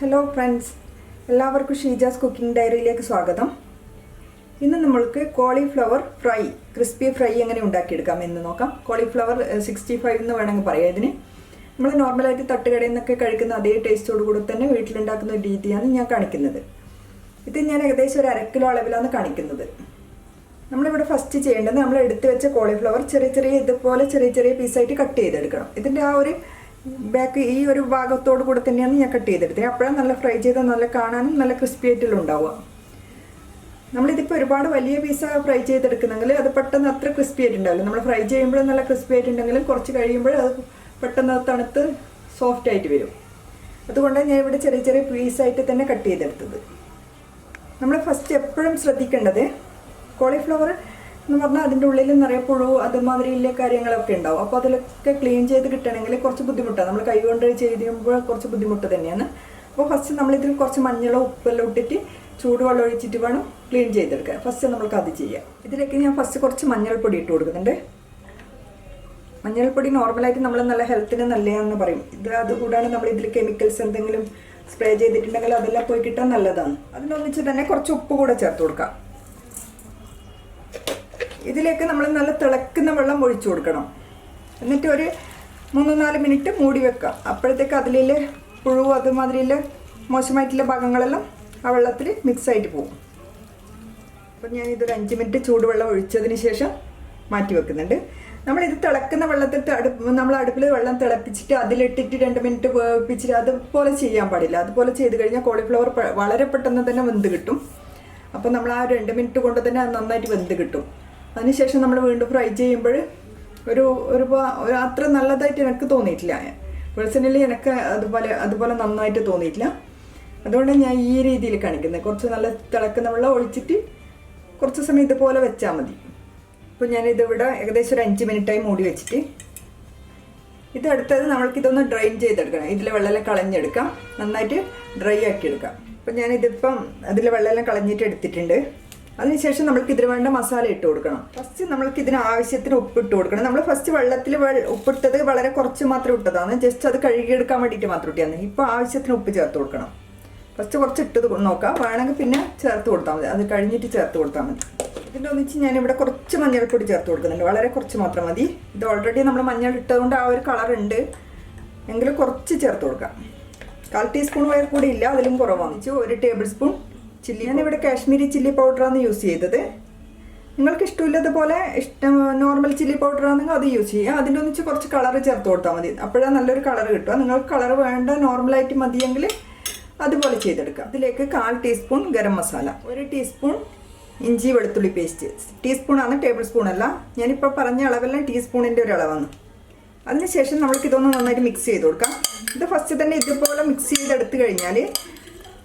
Hello friends എല്ലാവർക്കും Sheeja's cooking ഡയറിയിലേക്ക് സ്വാഗതം. ഇന്ന് നമ്മൾക്ക് കോളിഫ്ലവർ ഫ്രൈ ക്രിസ്പി ഫ്രൈ എങ്ങനെ ഉണ്ടാക്കിയെടുക്കാം എന്ന് നോക്കാം. കോളിഫ്ലവർ സിക്സ്റ്റി ഫൈവ് എന്ന് വേണമെങ്കിൽ പറയാം ഇതിന്. നമ്മൾ നോർമലായിട്ട് തട്ടുകടയിൽ നിന്നൊക്കെ കഴിക്കുന്ന അതേ ടേസ്റ്റോട് കൂടി തന്നെ വീട്ടിലുണ്ടാക്കുന്ന ഒരു രീതിയാണ് ഞാൻ കാണിക്കുന്നത്. ഇത് ഞാൻ ഏകദേശം ഒരു അര കിലോ അളവിലാണ് കാണിക്കുന്നത്. നമ്മളിവിടെ ഫസ്റ്റ് ചെയ്യേണ്ടത് നമ്മൾ എടുത്തു വെച്ച കോളിഫ്ലവർ ചെറിയ ചെറിയ ഇതുപോലെ ചെറിയ ചെറിയ പീസായിട്ട് കട്ട് ചെയ്തെടുക്കണം. ഇതിന്റെ ആ ഒരു ബാക്ക് ഈ ഒരു ഭാഗത്തോട് കൂടെ തന്നെയാണ് ഞാൻ കട്ട് ചെയ്തെടുത്തത് അപ്പോഴാണ് നല്ല ഫ്രൈ ചെയ്താൽ നല്ല കാണാനും നല്ല ക്രിസ്പി ആയിട്ടുള്ള ഉണ്ടാവുക. നമ്മളിതിപ്പോൾ ഒരുപാട് വലിയ പീസ ഫ്രൈ ചെയ്തെടുക്കുന്നെങ്കിൽ അത് പെട്ടെന്ന് അത്ര ക്രിസ്പി ആയിട്ടുണ്ടാവില്ല. നമ്മൾ ഫ്രൈ ചെയ്യുമ്പോൾ നല്ല ക്രിസ്പി ആയിട്ടുണ്ടെങ്കിലും കുറച്ച് കഴിയുമ്പോൾ അത് പെട്ടെന്ന് തണുത്ത് സോഫ്റ്റ് ആയിട്ട് വരും. അതുകൊണ്ടാണ് ഞാൻ ഇവിടെ ചെറിയ ചെറിയ പീസായിട്ട് തന്നെ കട്ട് ചെയ്തെടുത്തത്. നമ്മൾ ഫസ്റ്റ് എപ്പോഴും ശ്രദ്ധിക്കേണ്ടത് കോളിഫ്ലവർ എന്ന് പറഞ്ഞാൽ അതിന്റെ ഉള്ളിൽ നിറയെ പുഴു അതുമാതിരിയുള്ള കാര്യങ്ങളൊക്കെ ഉണ്ടാവും. അപ്പോൾ അതിലൊക്കെ ക്ലീൻ ചെയ്ത് കിട്ടണമെങ്കിൽ കുറച്ച് ബുദ്ധിമുട്ടാണ് നമ്മൾ കൈ കൊണ്ട് ചെയ്യുമ്പോൾ കുറച്ച് ബുദ്ധിമുട്ട് തന്നെയാണ്. അപ്പോൾ ഫസ്റ്റ് നമ്മളിതിൽ കുറച്ച് മഞ്ഞളോ ഉപ്പെല്ലാം ഇട്ടിട്ട് ചൂടുവെള്ളം ഒഴിച്ചിട്ട് വേണം ക്ലീൻ ചെയ്തെടുക്കാൻ. ഫസ്റ്റ് നമ്മൾക്ക് അത് ചെയ്യാം. ഇതിലേക്ക് ഞാൻ ഫസ്റ്റ് കുറച്ച് മഞ്ഞൾപ്പൊടി ഇട്ട് കൊടുക്കുന്നുണ്ട്. മഞ്ഞൾപ്പൊടി നോർമലായിട്ട് നമ്മൾ നല്ല ഹെൽത്തിന് നല്ലതാണെന്ന് പറയും. ഇത് അതുകൂടാണ് നമ്മൾ ഇതിൽ കെമിക്കൽസ് എന്തെങ്കിലും സ്പ്രേ ചെയ്തിട്ടുണ്ടെങ്കിൽ അതെല്ലാം പോയി കിട്ടാൻ നല്ലതാണ്. അതിനൊന്നിച്ച് തന്നെ കുറച്ച് ഉപ്പ് കൂടെ ചേർത്ത് കൊടുക്കാം. ഇതിലേക്ക് നമ്മൾ നല്ല തിളക്കുന്ന വെള്ളം ഒഴിച്ചു കൊടുക്കണം. എന്നിട്ട് ഒരു മൂന്ന് നാല് മിനിറ്റ് മൂടി വെക്കുക. അപ്പോഴത്തേക്ക് അതിലെ പുഴു അതുമാതിരി മോശമായിട്ടുള്ള ഭാഗങ്ങളെല്ലാം ആ വെള്ളത്തിൽ മിക്സ് ആയിട്ട് പോകും. അപ്പം ഞാൻ ഇതൊരു അഞ്ച് മിനിറ്റ് ചൂടുവെള്ളം ഒഴിച്ചതിന് ശേഷം മാറ്റി വെക്കുന്നുണ്ട്. നമ്മളിത് തിളക്കുന്ന വെള്ളത്തിൽ അടുപ്പ് നമ്മൾ അടുപ്പിൽ വെള്ളം തിളപ്പിച്ചിട്ട് അതിലിട്ടിട്ട് രണ്ട് മിനിറ്റ് വേവിപ്പിച്ചിട്ട് അതുപോലെ ചെയ്യാൻ പാടില്ല. അതുപോലെ ചെയ്ത് കഴിഞ്ഞാൽ കോളിഫ്ലവർ വളരെ പെട്ടെന്ന് തന്നെ വെന്ത് കിട്ടും. അപ്പോൾ നമ്മൾ ആ രണ്ട് മിനിറ്റ് കൊണ്ട് തന്നെ അത് നന്നായിട്ട് വെന്ത് കിട്ടും. അതിനുശേഷം നമ്മൾ വീണ്ടും ഫ്രൈ ചെയ്യുമ്പോൾ ഒരു ഒരു അത്ര നല്ലതായിട്ട് എനിക്ക് തോന്നിയിട്ടില്ല. പേഴ്സണലി എനിക്ക് അതുപോലെ അതുപോലെ നന്നായിട്ട് തോന്നിയിട്ടില്ല. അതുകൊണ്ട് ഞാൻ ഈ രീതിയിൽ കാണിക്കുന്നത് കുറച്ച് നല്ല തിളക്കുന്ന വെള്ളം ഒഴിച്ചിട്ട് കുറച്ച് സമയം ഇതുപോലെ വെച്ചാൽ മതി. അപ്പോൾ ഞാനിതിവിടെ ഏകദേശം ഒരു അഞ്ച് മിനിറ്റായി മൂടി വെച്ചിട്ട് ഇത് അടുത്തത് നമ്മൾക്ക് ഇതൊന്ന് ഡ്രൈൻ ചെയ്തെടുക്കണം. ഇതിലെ വെള്ളമെല്ലാം കളഞ്ഞെടുക്കാം. നന്നായിട്ട് ഡ്രൈ ആക്കി എടുക്കാം അപ്പം ഞാനിതിപ്പം അതിലെ വെള്ളമെല്ലാം കളഞ്ഞിട്ട് എടുത്തിട്ടുണ്ട്. അതിനുശേഷം നമ്മൾക്ക് ഇതിന് വേണ്ട മസാല ഇട്ട് കൊടുക്കണം. ഫസ്റ്റ് നമ്മൾക്ക് ഇതിന് ആവശ്യത്തിന് ഉപ്പ് ഇട്ട് കൊടുക്കണം. നമ്മൾ ഫസ്റ്റ് വെള്ളത്തിൽ ഉപ്പിട്ടത് വളരെ കുറച്ച് മാത്രം ഇട്ടതാണ്. ജസ്റ്റ് അത് കഴുകിയെടുക്കാൻ വേണ്ടിയിട്ട് മാത്രം ഇട്ടിയാണ് ഇപ്പോൾ ആവശ്യത്തിന് ഉപ്പ് ചേർത്ത് കൊടുക്കണം. ഫസ്റ്റ് കുറച്ച് ഇട്ടത് നോക്കാം. വേണമെങ്കിൽ പിന്നെ ചേർത്ത് കൊടുത്താൽ മതി. അത് കഴിഞ്ഞിട്ട് ചേർത്ത് കൊടുത്താൽ മതി. ഇതിന്റെ ഒന്നിച്ച് ഞാനിവിടെ കുറച്ച് മഞ്ഞൾപ്പൊടി ചേർത്ത് കൊടുക്കുന്നുണ്ട്. വളരെ കുറച്ച് മാത്രം മതി. ഇത് ഓൾറെഡി നമ്മൾ മഞ്ഞൾ ഇട്ടതുകൊണ്ട് ആ ഒരു കളറുണ്ട് എങ്കിലും കുറച്ച് ചേർത്ത് കൊടുക്കാം. കാൽ ടീസ്പൂൺ വയർ കൂടി ഇല്ല. അതിലും കുറവാണ്. ഒരു ടേബിൾ സ്പൂൺ ചില്ലി ഞാനിവിടെ കാശ്മീരി ചില്ലി പൗഡറാണ് യൂസ് ചെയ്തത്. നിങ്ങൾക്ക് ഇഷ്ടമില്ലാത്തപോലെ ഇഷ്ടം നോർമൽ ചില്ലി പൗഡർ ആണെങ്കിൽ അത് യൂസ് ചെയ്യുക. അതിന്റെ ഒന്നിച്ച് കുറച്ച് കളർ ചേർത്ത് കൊടുത്താൽ മതി. അപ്പോഴാണ് നല്ലൊരു കളർ കിട്ടുക. നിങ്ങൾക്ക് കളർ വേണ്ട നോർമലായിട്ട് മതിയെങ്കിൽ അതുപോലെ ചെയ്തെടുക്കാം ഇതിലേക്ക് കാൽ ടീസ്പൂൺ ഗരം മസാല ഒരു ടീസ്പൂൺ ഇഞ്ചി വെളുത്തുള്ളി പേസ്റ്റ് ടീസ്പൂണാണ് ടേബിൾ സ്പൂൺ അല്ല. ഞാനിപ്പോൾ പറഞ്ഞ അളവെല്ലാം ടീസ്പൂണിന്റെ ഒരു അളവാണ്. അതിനുശേഷം നമ്മൾക്ക് ഇതൊന്ന് നന്നായിട്ട് മിക്സ് ചെയ്ത് കൊടുക്കാം. ഇത് ഫസ്റ്റ് തന്നെ ഇതുപോലെ മിക്സ് ചെയ്തെടുത്ത് കഴിഞ്ഞാൽ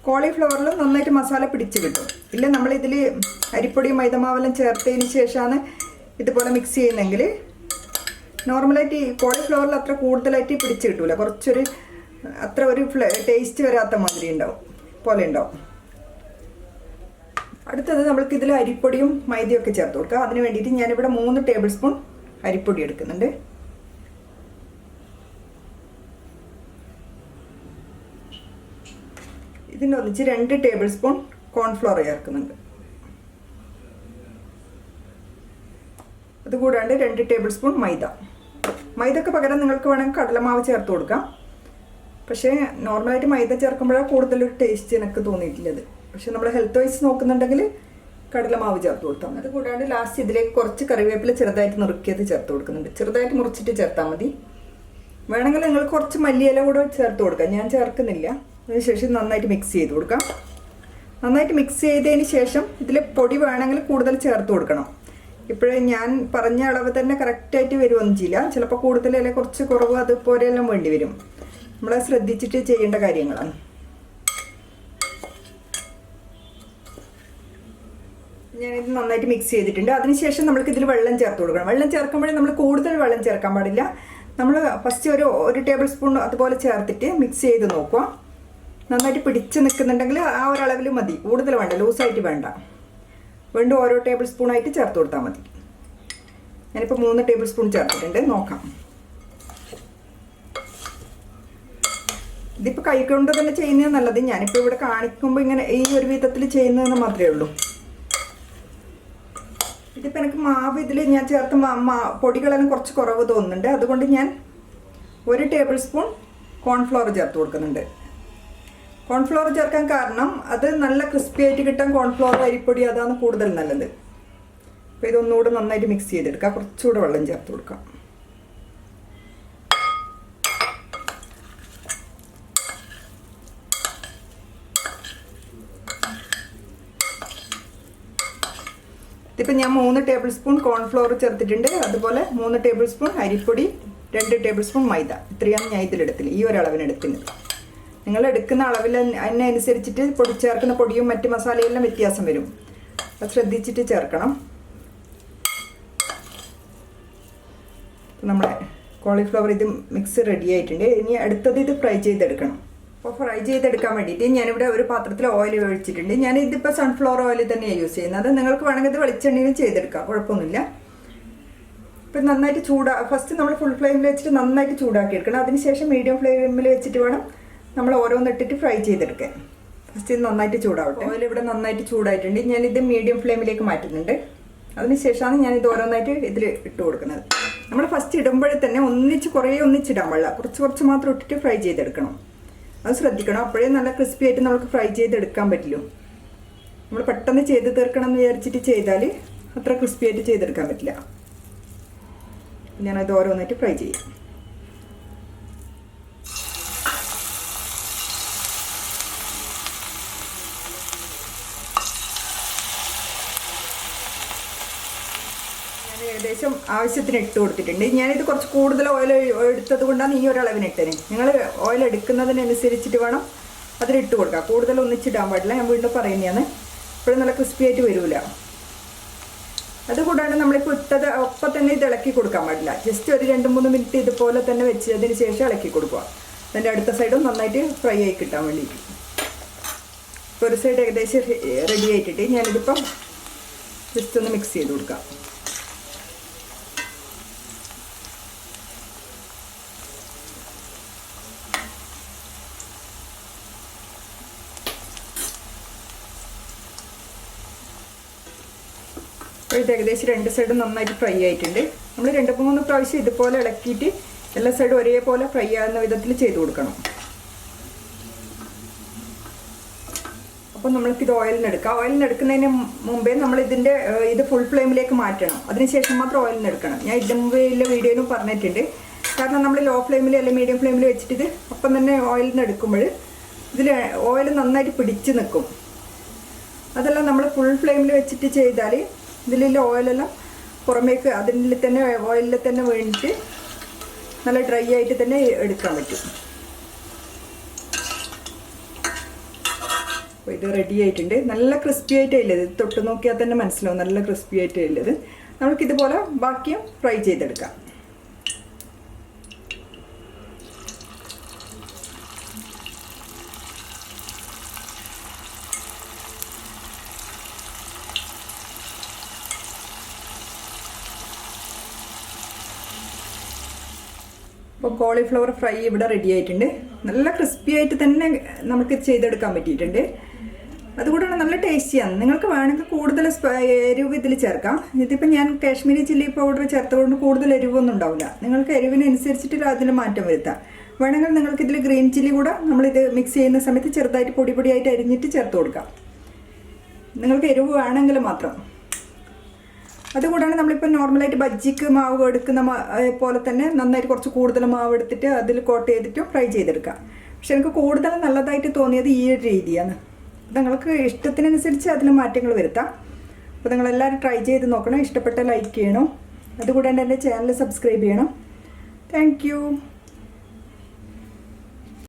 കോളിഫ്ലവറിൽ നന്നായിട്ട് മസാല പിടിച്ച് കിട്ടും. ഇല്ല നമ്മളിതിൽ അരിപ്പൊടിയും മൈദമാവെല്ലാം ചേർത്തതിന് ശേഷമാണ് ഇതുപോലെ മിക്സ് ചെയ്യുന്നെങ്കിൽ നോർമലായിട്ട് കോളിഫ്ലവറിൽ അത്ര കൂടുതലായിട്ട് പിടിച്ച് കിട്ടൂല. കുറച്ചൊരു അത്ര ഒരു ടേസ്റ്റ് വരാത്ത മാതിരി ഉണ്ടാവും പോലെ ഉണ്ടാവും. അടുത്തത് നമ്മൾക്ക് ഇതിൽ അരിപ്പൊടിയും മൈദയും ഒക്കെ ചേർത്ത് കൊടുക്കുക. അതിന് വേണ്ടിയിട്ട് ഞാനിവിടെ മൂന്ന് ടേബിൾ സ്പൂൺ അരിപ്പൊടി എടുക്കുന്നുണ്ട്. ഇതിന്റെ ഒന്നിച്ച് രണ്ട് ടേബിൾ സ്പൂൺ കോൺഫ്ലോർ ചേർക്കുന്നുണ്ട്. അതുകൂടാണ്ട് രണ്ട് ടേബിൾ സ്പൂൺ മൈദ. മൈദക്ക് പകരം നിങ്ങൾക്ക് വേണമെങ്കിൽ കടലമാവ് ചേർത്ത് കൊടുക്കാം. പക്ഷേ നോർമലായിട്ട് മൈദ ചേർക്കുമ്പോഴാണ് കൂടുതലൊരു ടേസ്റ്റ് എനിക്ക് തോന്നിയിട്ടുള്ളത്. പക്ഷേ നമ്മൾ ഹെൽത്ത് വൈസ് നോക്കുന്നുണ്ടെങ്കിൽ കടലമാവ് ചേർത്ത് കൊടുത്താൽ മതി. അതുകൂടാണ്ട് ലാസ്റ്റ് ഇതിലേക്ക് കുറച്ച് കറിവേപ്പില ചെറുതായിട്ട് നുറുക്കിയത് ചേർത്ത് കൊടുക്കുന്നുണ്ട്. ചെറുതായിട്ട് മുറിച്ചിട്ട് ചേർത്താൽ മതി. വേണമെങ്കിൽ നിങ്ങൾ കുറച്ച് മല്ലിയില കൂടെ ചേർത്ത് കൊടുക്കാം. ഞാൻ ചേർക്കുന്നില്ല. അതിനുശേഷം നന്നായിട്ട് മിക്സ് ചെയ്ത് കൊടുക്കാം. നന്നായിട്ട് മിക്സ് ചെയ്തതിന് ശേഷം ഇതിൽ പൊടി വേണമെങ്കിൽ കൂടുതൽ ചേർത്ത് കൊടുക്കണം. ഇപ്പോഴേ ഞാൻ പറഞ്ഞ അളവ് തന്നെ കറക്റ്റായിട്ട് വരുമൊന്നും ചെയ്യില്ല. ചിലപ്പോൾ കൂടുതൽ അല്ലെങ്കിൽ കുറച്ച് കുറവ് അതുപോലെയെല്ലാം വേണ്ടി വരും. നമ്മൾ ശ്രദ്ധിച്ചിട്ട് ചെയ്യേണ്ട കാര്യങ്ങളാണ്. ഞാനിത് നന്നായിട്ട് മിക്സ് ചെയ്തിട്ടുണ്ട്. അതിനുശേഷം നമ്മൾക്ക് ഇതിൽ വെള്ളം ചേർത്ത് കൊടുക്കണം. വെള്ളം ചേർക്കുമ്പോഴേ നമ്മൾ കൂടുതൽ വെള്ളം ചേർക്കാൻ പാടില്ല. നമ്മൾ ഫസ്റ്റ് ഒരു ഒരു ടേബിൾ സ്പൂൺ അതുപോലെ ചേർത്തിട്ട് മിക്സ് ചെയ്ത് നോക്കുക. നന്നായിട്ട് പിടിച്ച് നിൽക്കുന്നുണ്ടെങ്കിൽ ആ ഒരളവിൽ മതി. കൂടുതൽ വേണ്ട ലൂസായിട്ട് വേണ്ട. വീണ്ടും ഓരോ ടേബിൾ സ്പൂണായിട്ട് ചേർത്ത് കൊടുത്താൽ മതി. ഞാനിപ്പോൾ മൂന്ന് ടേബിൾ സ്പൂൺ ചേർത്തിട്ടുണ്ട്. നോക്കാം. ഇതിപ്പോൾ കൈ കൊണ്ട് തന്നെ ചെയ്യുന്നത് നല്ലത്. ഞാനിപ്പോൾ ഇവിടെ കാണിക്കുമ്പോൾ ഇങ്ങനെ ഈ ഒരു വിധത്തിൽ ചെയ്യുന്നതെന്ന് മാത്രമേ ഉള്ളൂ. ഇതിപ്പോൾ എനിക്ക് മാവ് ഇതിൽ ഞാൻ ചേർത്ത് പൊടികളെല്ലാം കുറച്ച് കുറവ് തോന്നുന്നുണ്ട്. അതുകൊണ്ട് ഞാൻ ഒരു ടേബിൾ സ്പൂൺ കോൺഫ്ലവർ ചേർത്ത് കൊടുക്കുന്നുണ്ട്. കോൺഫ്ലവർ ചേർക്കാൻ കാരണം അത് നല്ല ക്രിസ്പി ആയിട്ട് കിട്ടാൻ കോൺഫ്ലോർ അരിപ്പൊടി അതാണ് കൂടുതൽ നല്ലത്. അപ്പോൾ ഇതൊന്നുകൂടെ നന്നായിട്ട് മിക്സ് ചെയ്തെടുക്കാം. കുറച്ചുകൂടെ വെള്ളം ചേർത്ത് കൊടുക്കാം. ഇതിപ്പോൾ ഞാൻ മൂന്ന് ടേബിൾ സ്പൂൺ കോൺഫ്ലോർ ചേർത്തിട്ടുണ്ട്. അതുപോലെ മൂന്ന് ടേബിൾ സ്പൂൺ അരിപ്പൊടി രണ്ട് ടേബിൾ സ്പൂൺ മൈദ. ഇത്രയാണ് ഞാൻ ഇതിലെടുത്തില്ല ഈ ഒരളവിനെടുക്കുന്നത് നിങ്ങൾ എടുക്കുന്ന അളവിൽ അതിനനുസരിച്ചിട്ട് പൊടി ചേർക്കുന്ന പൊടിയും മറ്റ് മസാലയെല്ലാം വ്യത്യാസം വരും. അത് ശ്രദ്ധിച്ചിട്ട് ചേർക്കണം. നമ്മുടെ കോളിഫ്ലവർ ഇത് മിക്സ് റെഡി ആയിട്ടുണ്ട്. ഇനി അടുത്തത് ഇത് ഫ്രൈ ചെയ്തെടുക്കണം. അപ്പോൾ ഫ്രൈ ചെയ്തെടുക്കാൻ വേണ്ടിയിട്ട് ഞാനിവിടെ ഒരു പാത്രത്തിൽ ഓയിൽ ഒഴിച്ചിട്ടുണ്ട്. ഞാൻ ഇതിപ്പോൾ സൺഫ്ലവർ ഓയിൽ തന്നെയാണ് യൂസ് ചെയ്യുന്നത്. അത് നിങ്ങൾക്ക് വേണമെങ്കിൽ ഇത് വെളിച്ചെണ്ണയിൽ ചെയ്തെടുക്കാം. കുഴപ്പമൊന്നുമില്ല. ഇപ്പം നന്നായിട്ട് ചൂടാ ഫസ്റ്റ് നമ്മൾ ഫുൾ ഫ്ലെയിമിൽ വെച്ചിട്ട് നന്നായിട്ട് ചൂടാക്കി എടുക്കണം. അതിനുശേഷം മീഡിയം ഫ്ലെയിമിൽ വെച്ചിട്ട് വേണം നമ്മൾ ഓരോന്നിട്ടിട്ട് ഫ്രൈ ചെയ്തെടുക്കുക ഫസ്റ്റ് ഇത് നന്നായിട്ട് ചൂടാവട്ടെ. ഓയിൽ ഇവിടെ നന്നായിട്ട് ചൂടായിട്ടുണ്ട്. ഞാനിത് മീഡിയം ഫ്ലെയിമിലേക്ക് മാറ്റുന്നുണ്ട്. അതിനുശേഷമാണ് ഇത് ഓരോന്നായിട്ട് ഇതിൽ ഇട്ട് കൊടുക്കുന്നത്. നമ്മൾ ഫസ്റ്റ് ഇടുമ്പോഴേ തന്നെ ഒന്നിച്ച് കുറേ ഒന്നിച്ചിടാൻ പാടില്ല. കുറച്ച് കുറച്ച് മാത്രം ഇട്ടിട്ട് ഫ്രൈ ചെയ്തെടുക്കണം. അത് ശ്രദ്ധിക്കണം. അപ്പോഴേ നല്ല ക്രിസ്പി ആയിട്ട് നമുക്ക് ഫ്രൈ ചെയ്തെടുക്കാൻ പറ്റുള്ളൂ. നമ്മൾ പെട്ടെന്ന് ചെയ്ത് തീർക്കണം എന്ന് വിചാരിച്ചിട്ട് ചെയ്താൽ അത്ര ക്രിസ്പി ആയിട്ട് ചെയ്തെടുക്കാൻ പറ്റില്ല. ഞാനത് ഓരോന്നായിട്ട് ഫ്രൈ ചെയ്യാം ഞാൻ ഏകദേശം ആവശ്യത്തിന് ഇട്ട് കൊടുത്തിട്ടുണ്ട്. ഞാനിത് കുറച്ച് കൂടുതൽ ഓയിൽ എടുത്തത് കൊണ്ടാണ് ഈ ഒരളവിന് ഇട്ടത് നിങ്ങൾ ഓയിൽ എടുക്കുന്നതിനനുസരിച്ചിട്ട് വേണം അതിലിട്ട് കൊടുക്കുക കൂടുതൽ ഒന്നിച്ചിടാൻ പാടില്ല. ഞാൻ വീണ്ടും പറയുന്നതാണ്. ഇപ്പോഴും നല്ല ക്രിസ്പി ആയിട്ട് വരില്ല അതുകൂടാണ്ട് നമ്മളിപ്പോൾ ഇട്ടത് ഒപ്പം തന്നെ ഇത് ഇളക്കി കൊടുക്കാൻ പാടില്ല. ജസ്റ്റ് ഒരു രണ്ട് മൂന്ന് മിനിറ്റ് ഇതുപോലെ തന്നെ വെച്ചതിന് ശേഷം ഇളക്കി കൊടുക്കുക. അതിന്റെ അടുത്ത സൈഡും നന്നായിട്ട് ഫ്രൈ ആയി കിട്ടാൻ വേണ്ടിയിട്ട്. ഇപ്പോൾ ഒരു സൈഡ് ഏകദേശം റെഡി ആയിട്ടിട്ട് ഞാനിതിപ്പം ജസ്റ്റ് ഒന്ന് മിക്സ് ചെയ്ത് കൊടുക്കാം. അപ്പോൾ ഇത് ഏകദേശം രണ്ട് സൈഡും നന്നായിട്ട് ഫ്രൈ ആയിട്ടുണ്ട്. നമ്മൾ രണ്ട് മൂന്ന് പ്രാവശ്യം ഇതുപോലെ ഇളക്കിയിട്ട് എല്ലാ സൈഡും ഒരേപോലെ ഫ്രൈ ആകുന്ന വിധത്തിൽ ചെയ്ത് കൊടുക്കണം. അപ്പോൾ നമ്മൾക്ക് ഇത് ഓയിലിനെടുക്കുന്നതിന് മുമ്പേ നമ്മൾ ഇതിന്റെ ഇത് ഫുൾ ഫ്ലെയിമിലേക്ക് മാറ്റണം. അതിനുശേഷം മാത്രം ഓയിലിനെടുക്കണം ഞാൻ ഇതിന് മുമ്പേ വീഡിയോയിലും പറഞ്ഞിട്ടുണ്ട്. കാരണം നമ്മൾ ലോ ഫ്ലെയിമിൽ അല്ലെങ്കിൽ മീഡിയം ഫ്ലെയിമിൽ വെച്ചിട്ട് ഇത് അപ്പം തന്നെ ഓയിലിനെടുക്കുമ്പോൾ ഇതിൽ ഓയിൽ നന്നായിട്ട് പിടിച്ച് നിൽക്കും അതെല്ലാം നമ്മൾ ഫുൾ ഫ്ലെയിമിൽ വെച്ചിട്ട് ചെയ്താൽ ഇതിലുള്ള ഓയിലെല്ലാം പുറമേക്ക് അതിൽ തന്നെ ഓയിലിൽ തന്നെ വേണ്ടിയിട്ട് നല്ല ഡ്രൈ ആയിട്ട് തന്നെ എടുക്കാൻ പറ്റും. അപ്പോൾ ഇത് റെഡി ആയിട്ടുണ്ട്. നല്ല ക്രിസ്പി ആയിട്ടില്ലത് ഇത്? തൊട്ട് നോക്കിയാൽ തന്നെ മനസ്സിലാവും. നല്ല ക്രിസ്പി ആയിട്ടില്ലത് നമുക്കിതുപോലെ ബാക്കിയും ഫ്രൈ ചെയ്തെടുക്കാം. അപ്പോൾ കോളിഫ്ലവർ ഫ്രൈ ഇവിടെ റെഡി ആയിട്ടുണ്ട്. നല്ല ക്രിസ്പി ആയിട്ട് തന്നെ നമുക്ക് ചെയ്തെടുക്കാൻ പറ്റിയിട്ടുണ്ട്. അതുകൂടാണ് നല്ല ടേസ്റ്റിയാണ് നിങ്ങൾക്ക് വേണമെങ്കിൽ കൂടുതൽ എരിവ് ഇതിൽ ചേർക്കാം. ഇതിപ്പോൾ ഞാൻ കാശ്മീരി ചില്ലി പൗഡർ ചേർത്തുകൊണ്ട് കൂടുതൽ എരിവൊന്നും ഉണ്ടാവില്ല. നിങ്ങൾക്ക് എരിവിനനുസരിച്ചിട്ട് അതിൽ മാറ്റം വരുത്താം. വേണമെങ്കിൽ നിങ്ങൾക്ക് ഇതിൽ ഗ്രീൻ ചില്ലി കൂടെ നമ്മളിത് മിക്സ് ചെയ്യുന്ന സമയത്ത് ചെറുതായിട്ട് പൊടി പൊടിയായിട്ട് അരിഞ്ഞിട്ട് ചേർത്ത് കൊടുക്കാം. നിങ്ങൾക്ക് എരിവ് വേണമെങ്കിൽ മാത്രം. അതുകൂടാണ് നമ്മളിപ്പോൾ നോർമലായിട്ട് ബജ്ജിക്ക് മാവ് എടുക്കുന്ന പോലെ തന്നെ നന്നായിട്ട് കുറച്ച് കൂടുതൽ മാവ് എടുത്തിട്ട് അതിൽ കോട്ട് ചെയ്തിട്ട് ഫ്രൈ ചെയ്തെടുക്കാം. പക്ഷെ എനിക്ക് കൂടുതൽ നല്ലതായിട്ട് തോന്നിയത് ഈ ഒരു രീതിയാണ്. നിങ്ങൾക്ക് ഇഷ്ടത്തിനനുസരിച്ച് അതിൽ മാറ്റങ്ങൾ വരുത്താം. അപ്പോൾ നിങ്ങളെല്ലാവരും ട്രൈ ചെയ്ത് നോക്കണം. ഇഷ്ടപ്പെട്ട ലൈക്ക് ചെയ്യണം. അതുകൂടാണ്ട് എന്റെ ചാനൽ സബ്സ്ക്രൈബ് ചെയ്യണം. താങ്ക്